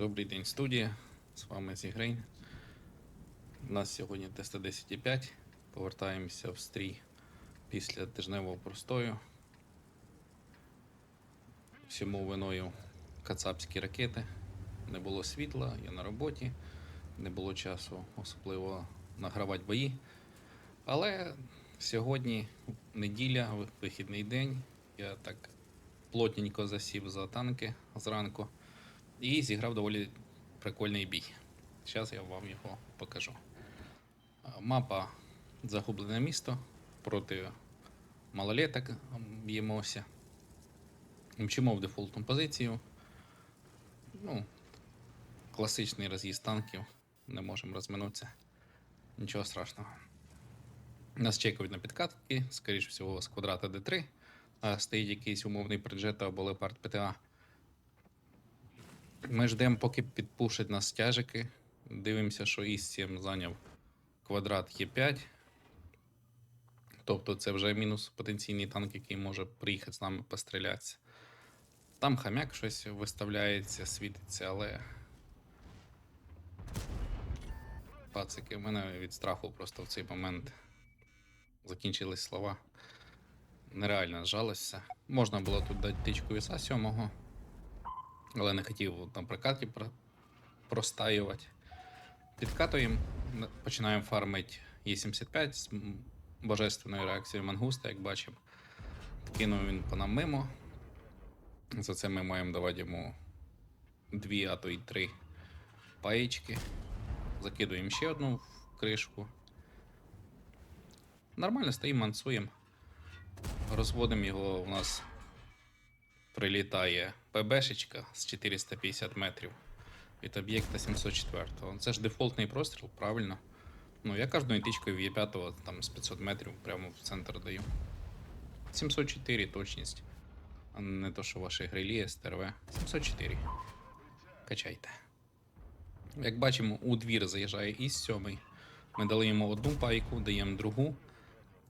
Добрий день, студія. З вами Зігрейн. У нас сьогодні Т-110,5. Повертаємося в стрій після тижневого простою. Всьому виною кацапські ракети. Не було світла, я на роботі, не було часу особливо награвати бої. Але сьогодні неділя, вихідний день. Я так плотненько засів за танки зранку і зіграв доволі прикольний бій. Зараз я вам його покажу. Мапа Загублене місто проти малолеток б'ємося. Мчимо в дефолтну позицію. Ну, класичний роз'їзд танків. Не можемо розминутися. Нічого страшного. Нас чекають на підкатки, скоріш всього, з квадрата D3. А стоїть якийсь умовний преджет або лепард ПТА. Ми ждемо, поки підпушать нас тяжики. Дивимося, що із 7 зайняв квадрат Є5. Тобто це вже мінус потенційний танк, який може приїхати з нами пострілятися. Там хам'як щось виставляється, світиться, але. Пацики, в мене від страху просто в цей момент закінчились слова. Нереально зжалося. Можна було тут дати тичку віса сьомого але не хотів там прокатки про- простаювати. Підкатуємо, починаємо фармити Е75 з божественною реакцією мангуста, як бачимо. Кинув він по нам мимо. За це ми маємо давати йому дві, а то й три паєчки. Закидуємо ще одну в кришку. Нормально стоїмо, мансуємо. Розводимо його у нас прилітає ПБшечка з 450 метрів від об'єкта 704. Це ж дефолтний простріл, правильно? Ну, я кожною тичкою в Є5 там з 500 метрів прямо в центр даю. 704 точність. А не то, що ваші грилі СТРВ. 704. Качайте. Як бачимо, у двір заїжджає із 7. Ми дали йому одну пайку, даємо другу.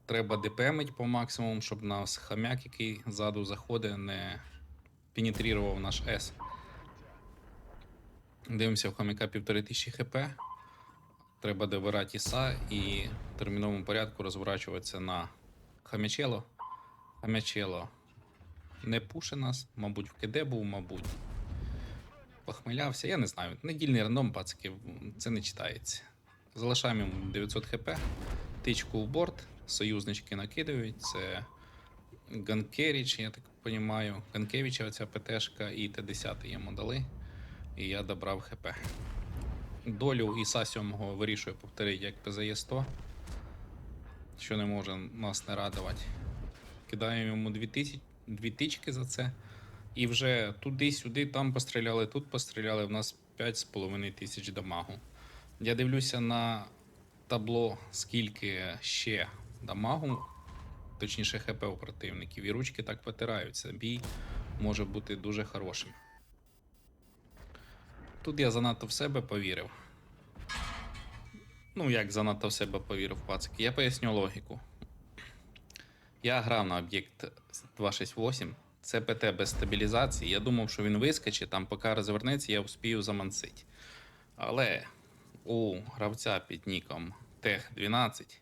Треба ДПМить по максимуму, щоб нас хам'як, який ззаду заходить, не пенітрував наш С. Дивимося в хомяка 1500 хп. Треба добирати іса і в терміновому порядку розворачуватися на хамячело. Хамячело не пуше нас, мабуть, в КД був, мабуть. Похмелявся, я не знаю. Недільний рандом, пацики, це не читається. Залишаємо йому 900 хп, тичку в борт, союзнички накидають. Це Ганкеріч, я так розумію. Ганкевича оця ПТшка і Т-10 йому дали. І я добрав ХП. Долю Іса 7 вирішує повторити як ПЗЄ 100, що не може нас не радувати. Кидаємо йому 2000, дві тички за це. І вже туди-сюди, там постріляли, тут постріляли, в нас 5,5 тисяч дамагу. Я дивлюся на табло, скільки ще дамагу, точніше ХП у противників, і ручки так потираються. Бій може бути дуже хорошим. Тут я занадто в себе повірив. Ну, як занадто в себе повірив, пацики. Я поясню логіку. Я грав на об'єкт 268. Це ПТ без стабілізації. Я думав, що він вискочить, там поки розвернеться, я успію замансити. Але у гравця під ніком Тех 12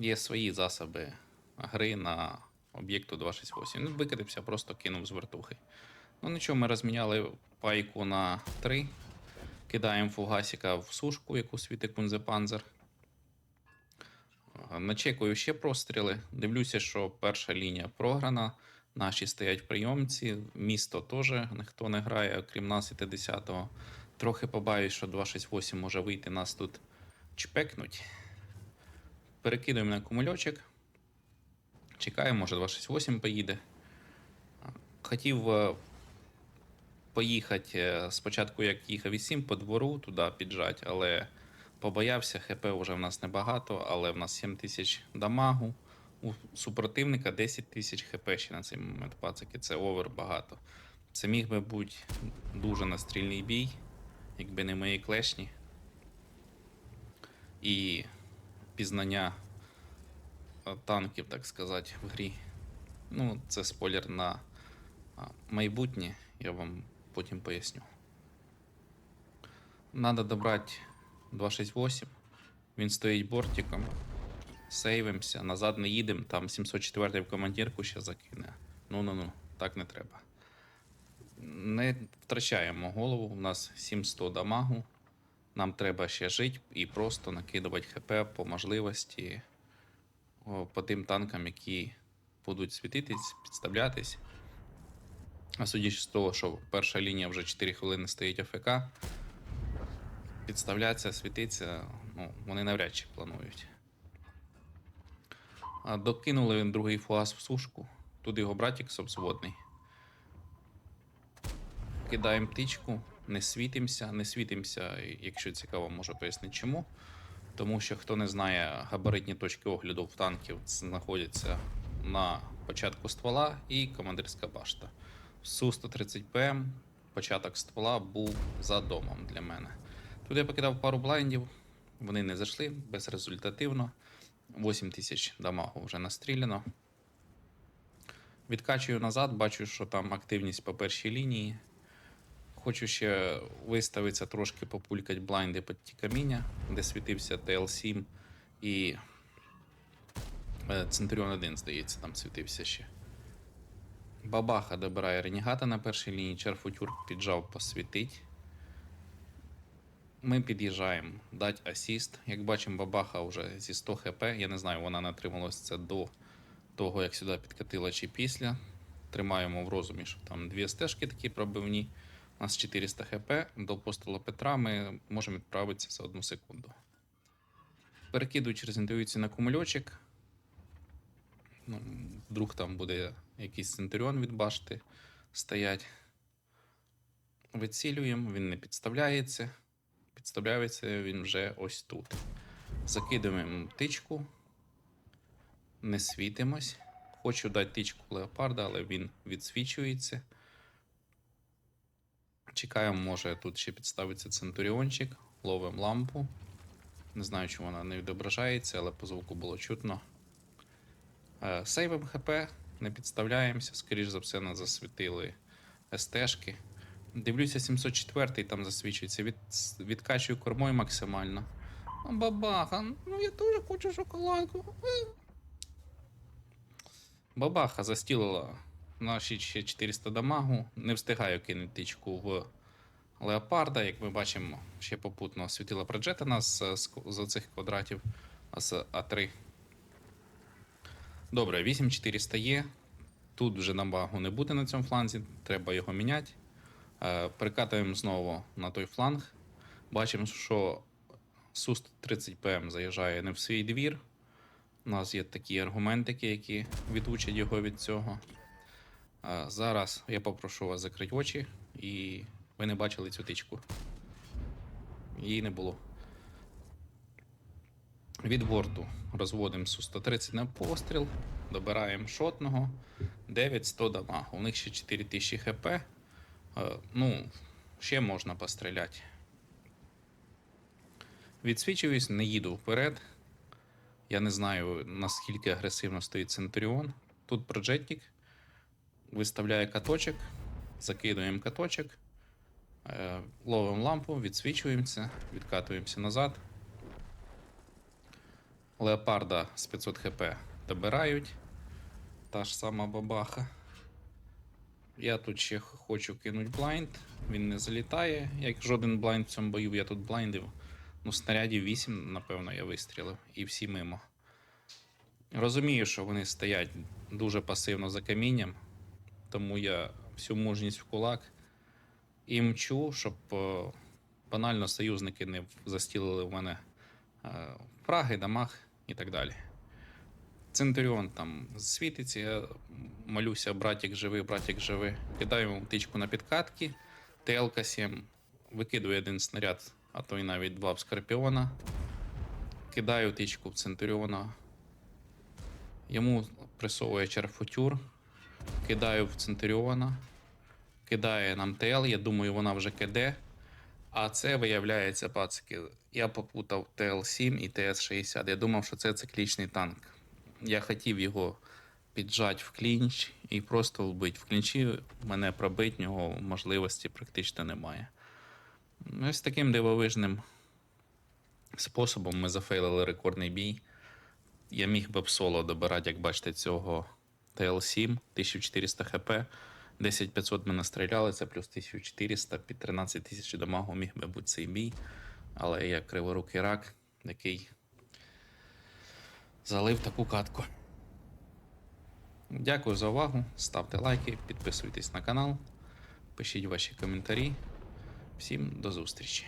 є свої засоби гри на об'єкту 268. Він викидався, просто кинув з вертухи. Ну нічого, ми розміняли пайку на 3. Кидаємо фугасика в сушку, яку світить Кунзепанзер. Начекую ще простріли. Дивлюся, що перша лінія програна. Наші стоять прийомці. Місто теж ніхто не грає, окрім нас і Т-10. Трохи побаюсь, що 268 може вийти нас тут чпекнуть. Перекидуємо на кумульочок. Чекаємо, може 268 поїде. Хотів е, поїхати е, спочатку, як їхав і 7 по двору туди піджать, але побоявся, ХП вже в нас небагато, але в нас 7 тисяч дамагу. У супротивника 10 тисяч ХП ще на цей момент пацики. Це овер багато. Це міг би бути дуже настрільний бій, якби не мої клешні. І пізнання танків, так сказати, в грі. Ну, це спойлер на майбутнє, я вам потім поясню. Надо добрати 268. Він стоїть бортиком. Сейвимося, назад не їдемо, там 704 в командирку ще закине. Ну ну ну, так не треба. Не втрачаємо голову, у нас 700 дамагу. Нам треба ще жити і просто накидувати ХП по можливості по тим танкам, які будуть світитись, підставлятись. А судячи з того, що перша лінія вже 4 хвилини стоїть АФК, підставляться, світиться, ну, вони навряд чи планують. А докинули він другий фуаз в сушку. Тут його братик собзводний. Кидаємо птичку, не світимося, не світимося, якщо цікаво, можу пояснити чому. Тому що хто не знає, габаритні точки огляду в танків знаходяться на початку ствола і командирська башта. Су-130 ПМ, початок ствола був за домом для мене. Туди я покидав пару блайндів, вони не зайшли безрезультативно. 8 тисяч дамагу вже настріляно. Відкачую назад, бачу, що там активність по першій лінії. Хочу ще виставитися трошки популькать блайнди під ті каміння, де світився TL7 і е, Центуріон 1, здається, там світився ще. Бабаха добирає ренігата на першій лінії, Черфутюр піджав посвітить. Ми під'їжджаємо, дать асіст. Як бачимо, бабаха вже зі 100 хп. Я не знаю, вона натрималась це до того, як сюди підкатила чи після. Тримаємо в розумі, що там дві стежки такі пробивні. У нас 400 хп. До апостола Петра ми можемо відправитися за одну секунду. Перекидую через інтуїцію на кумульочок. Ну, вдруг там буде якийсь центуріон від башти стоять. Вицілюємо, він не підставляється. Підставляється він вже ось тут. Закидуємо тичку. Не світимось. Хочу дати тичку леопарда, але він відсвічується. Чекаємо, може тут ще підставиться центуріончик. Ловимо лампу. Не знаю, чи вона не відображається, але по звуку було чутно. Е, Сейвим ХП, не підставляємося, скоріш за все, нас засвітили СТшки. Дивлюся, 704 там засвічується. Від, відкачую кормою максимально. Бабаха, ну я теж хочу шоколадку. Е. Бабаха застілила наші ще 400 дамагу. Не встигаю кинути тичку в леопарда. Як ми бачимо, ще попутно світила проджета нас з, оцих квадратів з А3. Добре, 8400 є. Тут вже намагу не буде на цьому фланзі, треба його міняти. Е, Перекатуємо знову на той фланг. Бачимо, що Су-130 ПМ заїжджає не в свій двір. У нас є такі аргументики, які відучать його від цього. Зараз я попрошу вас закрити очі, і ви не бачили цю тичку. Її не було. Від борту розводимо Су-130 на постріл, добираємо шотного, 900 дамагу. У них ще 4000 хп. Е, Ну, ще можна постріляти. Відсвічуюсь, не їду вперед. Я не знаю, наскільки агресивно стоїть Центуріон. Тут проджетік виставляє каточок, закидуємо каточок, е, ловимо лампу, відсвічуємося, відкатуємося назад. Леопарда з 500 хп добирають. Та ж сама бабаха. Я тут ще хочу кинути блайнд. Він не залітає. Як жоден блайнд в цьому бою, я тут блайндив. Ну, снарядів 8, напевно, я вистрілив. І всі мимо. Розумію, що вони стоять дуже пасивно за камінням, тому я всю мужність в кулак і мчу, щоб е, банально союзники не застілили в мене е, фраги, дамаг і так далі. Центуріон там світиться, я молюся, братик живий, братик живий. Кидаю йому птичку на підкатки. ТЛК-7 викидує один снаряд, а то й навіть два в Скорпіона. Кидаю птичку в Центуріона. Йому пресовує черфутюр. Кидаю в Центуріона. Кидає нам ТЛ, я думаю, вона вже КД. А це виявляється, пацики, я попутав ТЛ-7 і ТС-60. Я думав, що це циклічний танк. Я хотів його піджати в клінч і просто вбити. В клінчі мене пробити, нього можливості практично немає. Ось таким дивовижним способом ми зафейлили рекордний бій. Я міг би в соло добирати, як бачите, цього TL7, 1400 хп. 10500 ми настріляли, це плюс 1400 під 13 тисяч дамагу міг би бути цей бій. Але я криворукий рак, який залив таку катку. Дякую за увагу. Ставте лайки, підписуйтесь на канал, пишіть ваші коментарі. Всім до зустрічі!